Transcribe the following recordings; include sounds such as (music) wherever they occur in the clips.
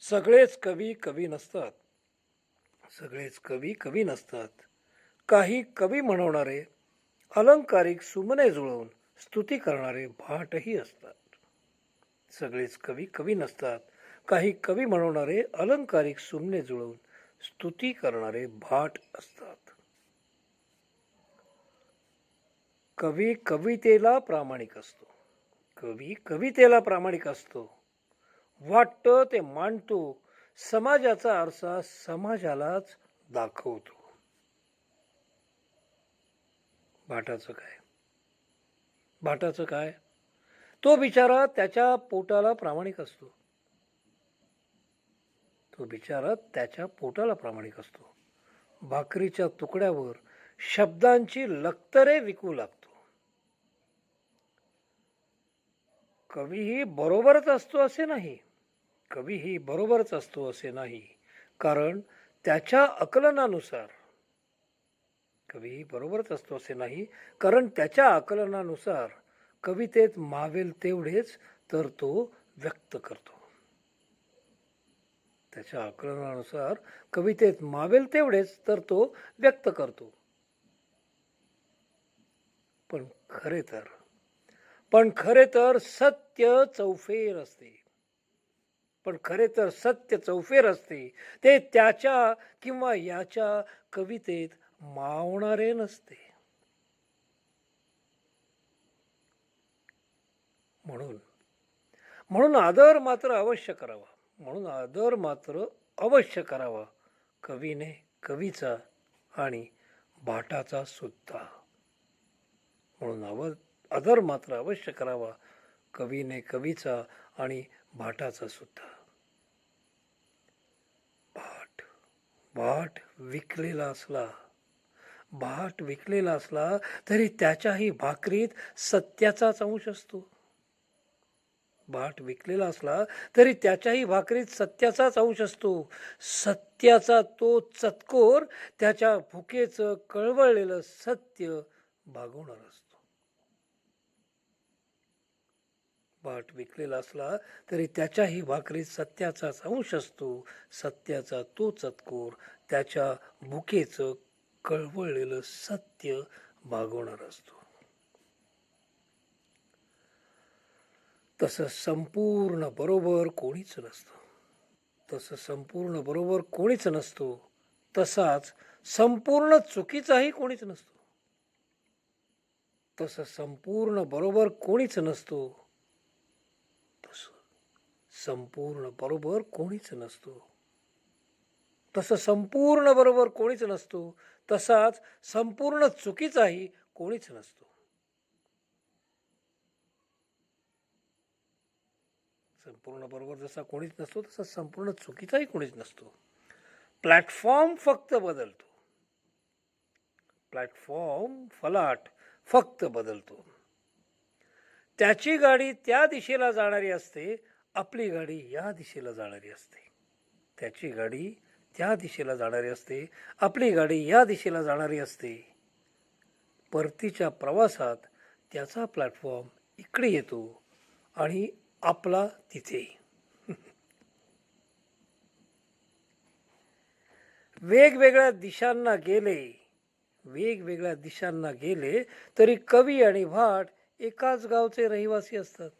सगळेच कवी कवी नसतात. सगळेच कवी कवी नसतात. काही कवी म्हणवणारे अलंकारिक सुमने जुळवून स्तुती करणारे भाटही असतात. सगळेच कवी कवी नसतात. काही कवी म्हणवणारे अलंकारिक सुमने जुळवून स्तुती करणारे भाट असतात. कवी कवितेला प्रामाणिक असतो. कवी कवितेला प्रामाणिक असतो. वाटतं ते मांडतो. समाजाचा आरसा समाजालाच दाखवतो. भाटाचं काय? भाटाचं काय? तो बिचारा त्याच्या पोटाला प्रामाणिक असतो. तो बिचारा त्याच्या पोटाला प्रामाणिक असतो. भाकरीच्या तुकड्यावर शब्दांची लक्तरे विकू लागतो. कवीही बरोबरच असतो असे नाही. कवीही बरोबरच असतो असे नाही. कारण त्याच्या आकलनानुसार कवीही बरोबरच असतो असे नाही. कारण त्याच्या आकलनानुसार कवितेत मावेल तेवढेच तर तो व्यक्त करतो. त्याच्या आकलनानुसार कवितेत मावेल तेवढेच तर तो व्यक्त करतो. पण खरे तर पण खरे तर सत्य चौफेर असते. पण खरे तर सत्य चौफेर असते. ते त्याच्या किंवा याच्या कवितेत मावणारे नसते. म्हणून म्हणून आदर मात्र अवश्य करावा. म्हणून आदर मात्र अवश्य करावा. कवीने कवीचा आणि भाटाचा सुद्धा. म्हणून अव आदर मात्र अवश्य करावा. कवीने कवीचा आणि भाटाचा सुद्धा भाट भाट विकलेला असला भाट विकलेला असला तरी त्याच्याही भाकरीत सत्याचाच अंश असतो. भाट विकलेला असला तरी त्याच्याही भाकरीत सत्याचाच अंश असतो. सत्याचा तो चतकोर त्याच्या भुकेचं कळवळलेलं सत्य भागवणार असतो. पाठ विकलेला असला तरी त्याच्याही भाकरीत सत्याचाच अंश असतो. सत्याचा तो चतकोर त्याच्या बुकेचं कळवळलेलं सत्य भागवणार असतो. तसं संपूर्ण बरोबर कोणीच नसतं. तसं संपूर्ण बरोबर कोणीच नसतो. तसाच संपूर्ण चुकीचाही कोणीच नसतो. तसं संपूर्ण बरोबर कोणीच नसतो. संपूर्ण बरोबर कोणीच नसतो. तसं संपूर्ण बरोबर कोणीच नसतो. तसाच संपूर्ण चुकीचाही कोणीच नसतो. संपूर्ण बरोबर जसा कोणीच नसतो तसा संपूर्ण चुकीचाही कोणीच नसतो. प्लॅटफॉर्म फक्त बदलतो. प्लॅटफॉर्म फलाट फक्त बदलतो. त्याची गाडी त्या दिशेला जाणारी असते आपली गाडी या दिशेला जाणारी असते. त्याची गाडी त्या दिशेला जाणारी असते. आपली गाडी या दिशेला जाणारी असते. परतीच्या प्रवासात त्याचा प्लॅटफॉर्म इकडे येतो आणि आपला तिथे. (laughs) वेगवेगळ्या दिशांना गेले वेगवेगळ्या दिशांना गेले तरी कवी आणि भाट एकाच गावचे रहिवासी असतात.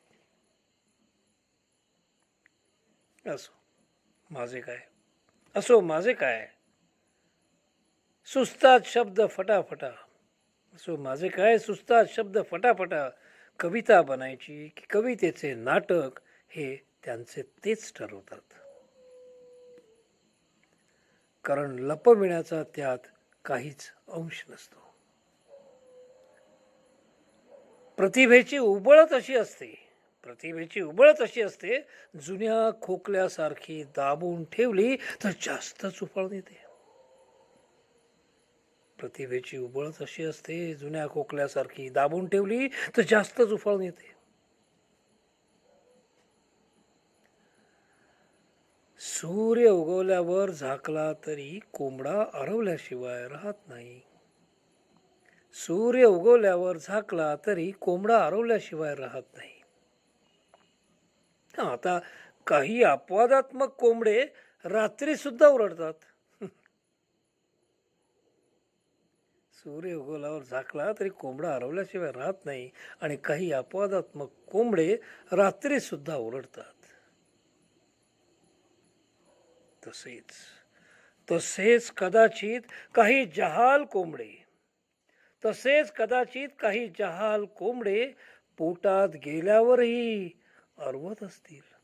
असो. माझे काय? असो माझे काय? सुस्तात शब्द फटाफटा. असो माझे काय? सुस्तात शब्द फटाफटा. कविता बनायची की कवितेचे नाटक हे त्यांचे तेच ठरवतात. कारण लपविण्याचा त्यात काहीच अंश नसतो. प्रतिभेची उबळत अशी असते. प्रतिभेची उबळच अशी असते जुन्या खोकल्यासारखी दाबून ठेवली तर जास्तच उफळ येते. प्रतिभेची उबळच अशी असते जुन्या खोकल्यासारखी दाबून ठेवली तर जास्तच चुफळ येते. सूर्य उगवल्यावर झाकला तरी कोंबडा आरवल्याशिवाय राहत नाही. सूर्य उगवल्यावर झाकला तरी कोंबडा आरवल्याशिवाय राहत नाही. आता काही अपवादात्मक कोंबडे रात्री सुद्धा ओरडतात. (laughs) सूर्य उगवल्यावर झाकला तरी कोंबडा हरवल्याशिवाय राहत नाही आणि काही अपवादात्मक कोंबडे रात्री सुद्धा ओरडतात. तसेच तसेच कदाचित काही जहाल कोंबडे तसेच कदाचित काही जहाल कोंबडे पोटात गेल्यावरही अरवत असतील.